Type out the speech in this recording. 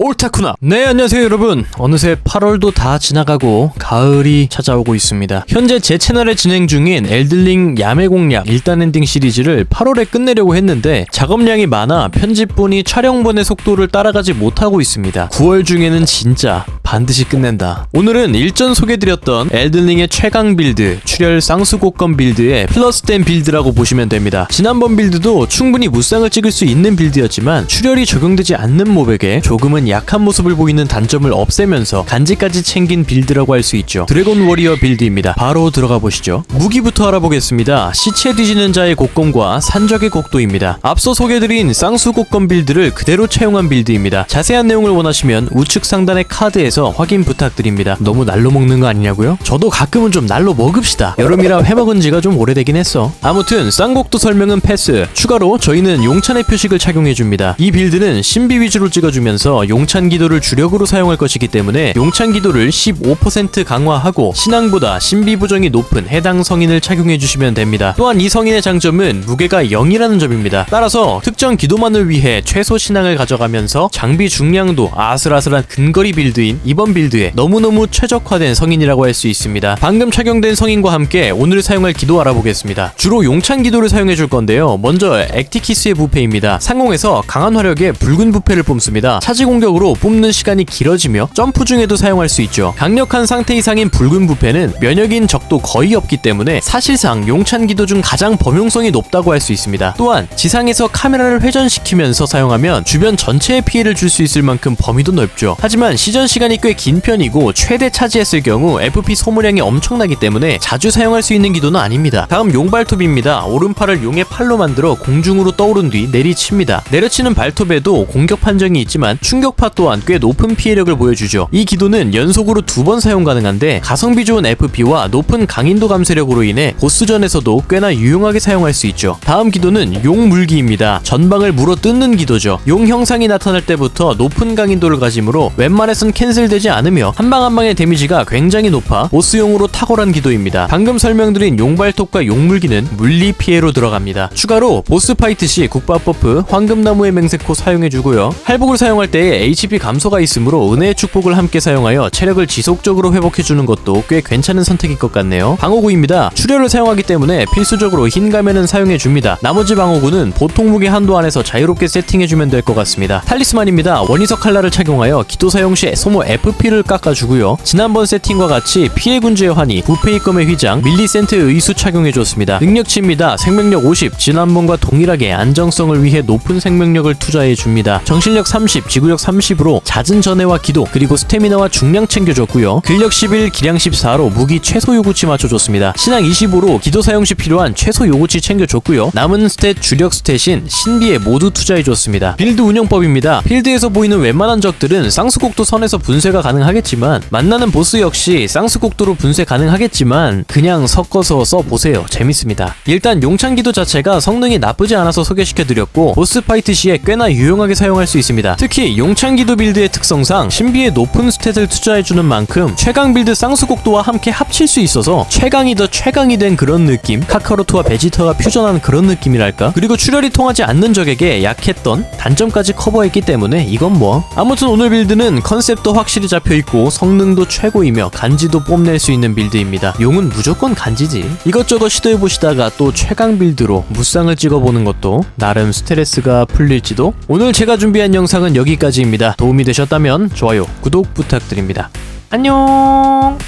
옳다구나. 네, 안녕하세요, 여러분. 어느새 8월도 다 지나가고 가을이 찾아오고 있습니다. 현재 제 채널에 진행 중인 엘들링 야매 공략 1단 엔딩 시리즈를 8월에 끝내려고 했는데 작업량이 많아 편집본이 촬영본의 속도를 따라가지 못하고 있습니다. 9월 중에는 진짜 반드시 끝낸다. 오늘은 일전 소개드렸던 엘든링의 최강 빌드, 출혈 쌍수곡건 빌드의 플러스된 빌드라고 보시면 됩니다. 지난번 빌드도 충분히 무쌍을 찍을 수 있는 빌드였지만 출혈이 적용되지 않는 몹에게 조금은 약한 모습을 보이는 단점을 없애면서 간지까지 챙긴 빌드라고 할 수 있죠. 드래곤 워리어 빌드입니다. 바로 들어가 보시죠. 무기부터 알아보겠습니다. 시체 뒤지는 자의 곡건과 산적의 곡도입니다. 앞서 소개드린 쌍수곡건 빌드를 그대로 채용한 빌드입니다. 자세한 내용을 원하시면 우측 상단의 카드에서 확인 부탁드립니다. 너무 날로 먹는 거 아니냐고요? 저도 가끔은 좀 날로 먹읍시다. 여름이라 회먹은 지가 좀 오래되긴 했어. 아무튼 쌍곡도 설명은 패스. 추가로 저희는 용찬의 표식을 착용해줍니다. 이 빌드는 신비 위주로 찍어주면서 용찬 기도를 주력으로 사용할 것이기 때문에 용찬 기도를 15% 강화하고 신앙보다 신비 부정이 높은 해당 성인을 착용해 주시면 됩니다. 또한 이 성인의 장점은 무게가 0이라는 점입니다. 따라서 특정 기도만을 위해 최소 신앙을 가져가면서 장비 중량도 아슬아슬한 근거리 빌드인 이번 빌드에 너무너무 최적화된 성인이라고 할 수 있습니다. 방금 착용된 성인과 함께 오늘 사용할 기도 알아보겠습니다. 주로 용찬 기도를 사용해 줄 건데요. 먼저 액티키스의 부패입니다. 상공에서 강한 화력의 붉은 부패를 뿜습니다. 차지 공격 으로 뿜는 시간이 길어지며 점프 중에도 사용할 수 있죠. 강력한 상태 이상인 붉은 부패는 면역인 적도 거의 없기 때문에 사실상 용찬 기도 중 가장 범용성이 높다고 할 수 있습니다. 또한 지상에서 카메라를 회전시키면서 사용하면 주변 전체에 피해를 줄 수 있을 만큼 범위도 넓죠. 하지만 시전 시간이 꽤 긴 편이고 최대 차지했을 경우 FP 소모량이 엄청나기 때문에 자주 사용할 수 있는 기도는 아닙니다. 다음 용발톱입니다. 오른팔을 용의 팔로 만들어 공중으로 떠오른 뒤 내리칩니다. 내려치는 발톱에도 공격 판정이 있지만 충격 파 또한 꽤 높은 피해력을 보여주죠. 이 기도는 연속으로 두 번 사용 가능한데 가성비 좋은 FP와 높은 강인도 감쇄력으로 인해 보스전에서도 꽤나 유용하게 사용할 수 있죠. 다음 기도는 용 물기입니다. 전방을 물어 뜯는 기도죠. 용 형상이 나타날 때부터 높은 강인도를 가지므로 웬만해선 캔슬되지 않으며 한방 한 방의 데미지가 굉장히 높아 보스용으로 탁월한 기도입니다. 방금 설명드린 용발톱과 용물기는 물리 피해로 들어갑니다. 추가로 보스 파이트 시 국밥 버프 황금나무의 맹세코 사용해주고요. 할복을 사용할 때에 HP 감소가 있으므로 은혜의 축복을 함께 사용하여 체력을 지속적으로 회복해주는 것도 꽤 괜찮은 선택일 것 같네요. 방어구입니다. 출혈을 사용하기 때문에 필수적으로 흰 가면은 사용해줍니다. 나머지 방어구는 보통 무게 한도 안에서 자유롭게 세팅해주면 될 것 같습니다. 탈리스만입니다. 원이석 칼라를 착용하여 기도 사용 시 소모 FP를 깎아주고요. 지난번 세팅과 같이 피해 군주의 환희, 부페이검의 휘장, 밀리센트의 의수 착용해줬습니다. 능력치입니다. 생명력 50, 지난번과 동일하게 안정성을 위해 높은 생명력을 투자해줍니다. 정신력 30, 지구력 30 으로 잦은 전해와 기도, 그리고 스태미나와 중량 챙겨줬고요. 근력 11, 기량 14로 무기 최소 요구치 맞춰줬습니다. 신앙 25로 기도 사용 시 필요한 최소 요구치 챙겨줬고요. 남은 스탯 주력 스탯인 신비에 모두 투자해줬습니다. 빌드 운영법입니다. 필드에서 보이는 웬만한 적들은 쌍수곡도 선에서 분쇄가 가능하겠지만 만나는 보스 역시 쌍수곡도로 분쇄 가능하겠지만 그냥 섞어서 써보세요. 재밌습니다. 일단 용창기도 자체가 성능이 나쁘지 않아서 소개시켜드렸고 보스 파이트 시에 꽤나 유용하게 사용할 수 있습니다. 특히 용창 기도 빌드의 특성상 신비의 높은 스탯을 투자해주는 만큼 최강 빌드 쌍수곡도와 함께 합칠 수 있어서 최강이 더 최강이 된 그런 느낌 카카로트와 베지터가 퓨전한 그런 느낌이랄까? 그리고 출혈이 통하지 않는 적에게 약했던 단점까지 커버했기 때문에 이건 뭐? 아무튼 오늘 빌드는 컨셉도 확실히 잡혀있고 성능도 최고이며 간지도 뽐낼 수 있는 빌드입니다. 용은 무조건 간지지. 이것저것 시도해보시다가 또 최강 빌드로 무쌍을 찍어보는 것도 나름 스트레스가 풀릴지도? 오늘 제가 준비한 영상은 여기까지입 니다. 도움이 되셨다면 좋아요 구독 부탁드립니다. 안녕